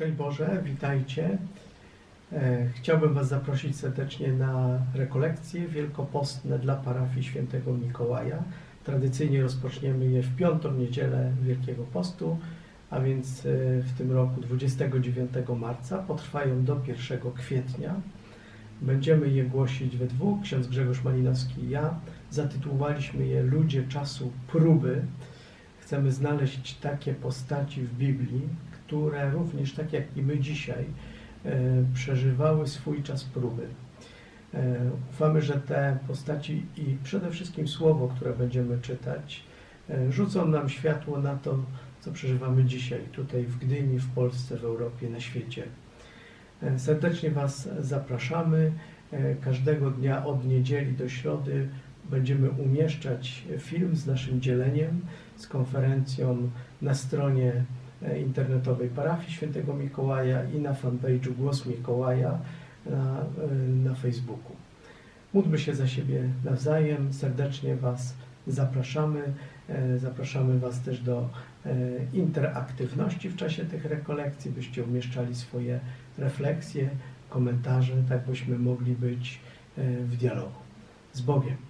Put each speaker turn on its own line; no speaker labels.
Szczęść Boże, witajcie. E, Chciałbym Was zaprosić serdecznie na rekolekcje wielkopostne dla parafii świętego Mikołaja. Tradycyjnie rozpoczniemy je w piątą niedzielę Wielkiego Postu, a więc e, w tym roku 29 marca, potrwają do 1 kwietnia. Będziemy je głosić we dwóch, ksiądz Grzegorz Malinowski i ja. Zatytułowaliśmy je Ludzie czasu próby. Chcemy znaleźć takie postaci w Biblii, które również, tak jak i my dzisiaj, e, przeżywały swój czas próby. E, Ufamy, że te postaci i przede wszystkim słowo, które będziemy czytać, e, rzucą nam światło na to, co przeżywamy dzisiaj, tutaj w Gdyni, w Polsce, w Europie, na świecie. Serdecznie Was zapraszamy. Każdego dnia od niedzieli do środy będziemy umieszczać film z naszym dzieleniem, z konferencją na stronie e, internetowej parafii Świętego Mikołaja i na fanpage'u Głos Mikołaja na, e, na Facebooku. Módlmy się za siebie nawzajem. Serdecznie Was zapraszamy. E, Zapraszamy Was też do interaktywności w czasie tych rekolekcji, byście umieszczali swoje refleksje, komentarze, tak byśmy mogli być w dialogu. Z Bogiem.